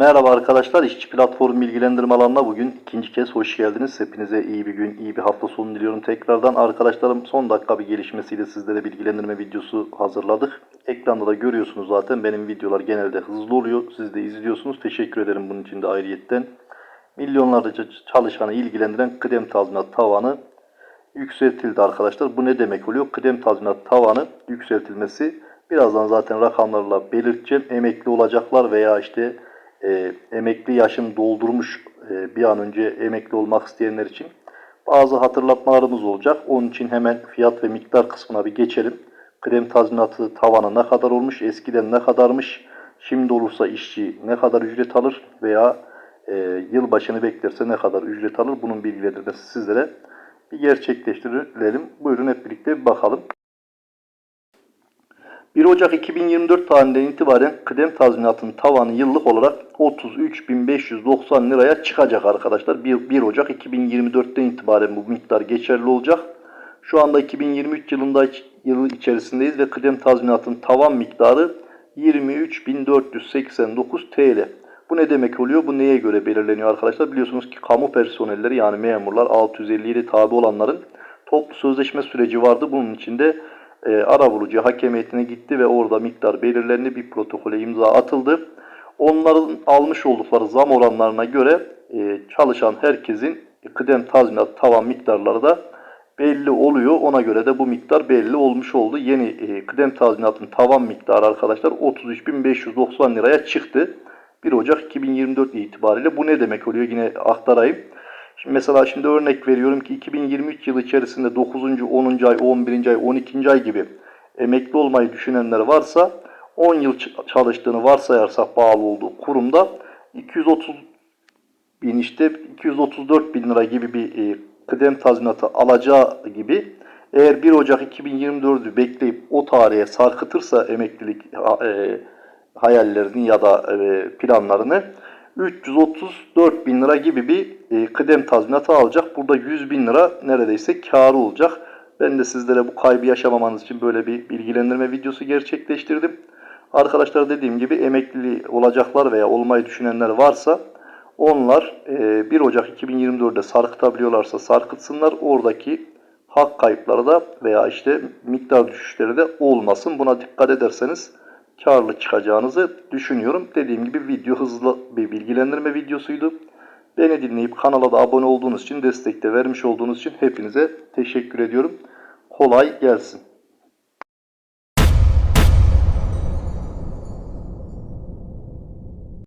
Merhaba arkadaşlar, İşçi Platform Bilgilendirme alanına bugün ikinci kez hoş geldiniz. Hepinize iyi bir gün, iyi bir hafta sonu diliyorum tekrardan. Arkadaşlarım son dakika bir gelişmesiyle sizlere bilgilendirme videosu hazırladık. Ekranda da görüyorsunuz zaten benim videolar genelde hızlı oluyor. Siz de izliyorsunuz. Teşekkür ederim bunun için de ayrıyetten. Milyonlarca çalışanı ilgilendiren kıdem tazminat tavanı yükseltildi arkadaşlar. Bu ne demek oluyor? Kıdem tazminat tavanı yükseltilmesi birazdan zaten rakamlarla belirteceğim. Emekli olacaklar veya işte e, emekli yaşını doldurmuş e, bir an önce emekli olmak isteyenler için bazı hatırlatmalarımız olacak. Onun için hemen fiyat ve miktar kısmına bir geçelim. Kıdem tazminatı tavanı ne kadar olmuş, eskiden ne kadarmış, şimdi olursa işçi ne kadar ücret alır veya e, yılbaşını beklerse ne kadar ücret alır bunun bilgilendirmesi sizlere bir gerçekleştirelim. Buyurun hep birlikte bir bakalım. 1 Ocak 2024 tarihinden itibaren kıdem tazminatının tavanı yıllık olarak 33.590 liraya çıkacak arkadaşlar. 1, 1 Ocak 2024'ten itibaren bu miktar geçerli olacak. Şu anda 2023 yılında yılı içerisindeyiz ve kıdem tazminatının tavan miktarı 23.489 TL. Bu ne demek oluyor? Bu neye göre belirleniyor arkadaşlar? Biliyorsunuz ki kamu personelleri yani memurlar 657 tabi olanların toplu sözleşme süreci vardı. Bunun içinde e, arabulucu hakem heyetine gitti ve orada miktar belirlendi. Bir protokole imza atıldı. Onların almış oldukları zam oranlarına göre e, çalışan herkesin kıdem tazminat tavan miktarları da belli oluyor. Ona göre de bu miktar belli olmuş oldu. Yeni e, kıdem tazminatın tavan miktarı arkadaşlar 33.590 liraya çıktı. 1 Ocak 2024 itibariyle bu ne demek oluyor yine aktarayım. Şimdi mesela şimdi örnek veriyorum ki 2023 yılı içerisinde 9. 10. ay, 11. ay, 12. ay gibi emekli olmayı düşünenler varsa 10 yıl çalıştığını varsayarsak bağlı olduğu kurumda 230 bin işte 234 bin lira gibi bir e, kıdem tazminatı alacağı gibi eğer 1 Ocak 2024'ü bekleyip o tarihe sarkıtırsa emeklilik e, hayallerini ya da e, planlarını 334 bin lira gibi bir e, kıdem tazminatı alacak. Burada 100 bin lira neredeyse karı olacak. Ben de sizlere bu kaybı yaşamamanız için böyle bir bilgilendirme videosu gerçekleştirdim. Arkadaşlar dediğim gibi emekli olacaklar veya olmayı düşünenler varsa onlar 1 Ocak 2024'de sarkıtabiliyorlarsa sarkıtsınlar. Oradaki hak kayıpları da veya işte miktar düşüşleri de olmasın. Buna dikkat ederseniz karlı çıkacağınızı düşünüyorum. Dediğim gibi video hızlı bir bilgilendirme videosuydu. Beni dinleyip kanala da abone olduğunuz için, destekte vermiş olduğunuz için hepinize teşekkür ediyorum. Kolay gelsin.